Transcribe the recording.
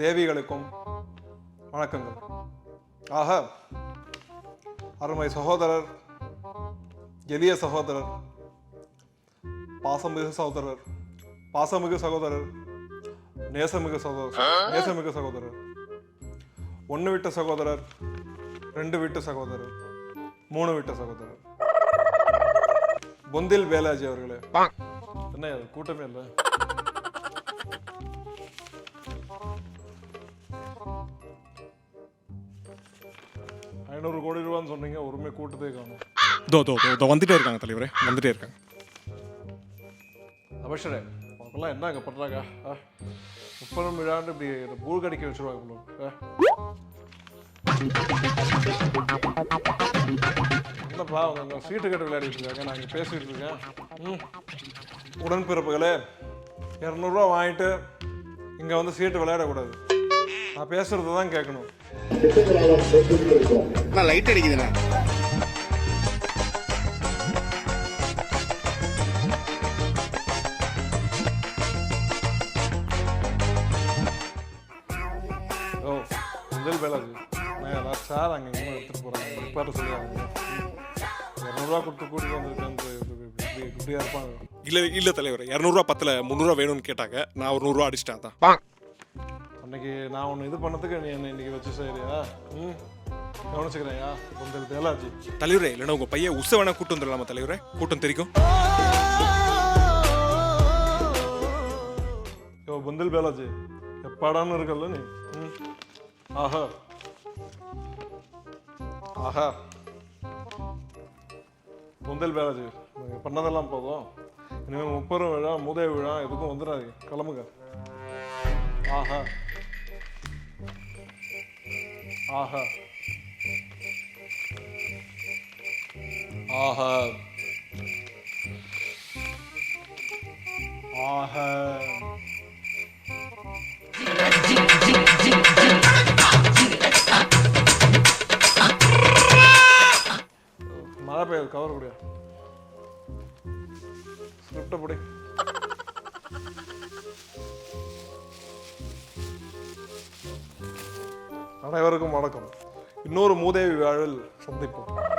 தேவிகளுக்கும் வணக்கங்கள். ஆக அருமை சகோதரர் எளிய சகோதரர் பாசமிகு சகோதரர் பாசமிகு சகோதரர் நேசமிகு சகோதரர் நேசமிகு சகோதரர் ஒன்று விட்ட சகோதரர் ரெண்டு விட்டு சகோதரர் மூணு விட்ட சகோதரர். பொந்தில் வேலாஜி அவர்களே. என்ன கூட்டமே இல்லை? ஐநூறு கோடி ரூபான்னு சொன்னீங்க ஒருமே கூட்டத்தே காணும் தோ தோ தோ தோ வந்துட்டே இருக்காங்க தலைவரே வந்துட்டே இருக்காங்க அபஷரே அவங்கெல்லாம் என்னங்க பண்றாங்க ஆ? முப்பது விழாண்டு இப்படி இந்த பூல் கடிக்க வச்சிருவாங்க? என்னப்பா அவங்க அங்க சீட்டு கட்டு விளையாடிட்டு இருக்காங்க நான் இங்க பேசிட்டு இருக்கேன் ம். உடன்பிறப்புகளே இரநூறுவா வாங்கிட்டு இங்க வந்து சீட்டு விளையாடக்கூடாது நான் பேசுறது தான் கேட்கணும். நான் லைட் அடிக்குதுண்ணா. ஓ முதல் நான் சார் அங்கே இங்கே எடுத்துகிட்டு போகிறாங்க ரிப்பேர் சொல்லுவாங்க இரநூறுவா கொடுத்து கூட்டிட்டு வந்திருக்கேன் இப்படி இப்படியா இருப்பாங்க. இல்ல இல்ல தலைவரே இரநூறுவா பத்துல முந்நூறுவா வேணும்னு கேட்டாங்க. நான் ஒரு நூறுரூவா அடிச்சிட்டேன் தான் அன்னைக்கு நான் ஒன்று இது பண்ணதுக்கு நீ என்னை இன்னைக்கு வச்சு செய்யறியா? ம்? கவனிச்சுக்கிறையா பொங்கல் வேலாஜி தலைவரே இல்லைன்னா உங்க பையன் உச வேணா கூட்டு வந்துடலாமா தலைவரே? கூட்டம் தெரிக்கும். யோ பொந்தில் வேலாஜி எப்பாடான்னு இருக்கல்ல நீ? ம்? ஆஹா. ஆஹா. பொந்தல் வேலாஜி நீங்க பண்ணதெல்லாம் போதும். இனிமேல் முப்பது விழா மூதே விழா எதுக்கும் வந்துடாது கிளம்புங்க. ஆஹா. ஆஹா. ஆஹா. ஆஹா. மழை பெய்யுது கவர் முடியா ஸ்கிரிப்டை பிடி. அனைவருக்கும் வணக்கம். இன்னொரு மூதேவி வாழல் சந்திப்போம்.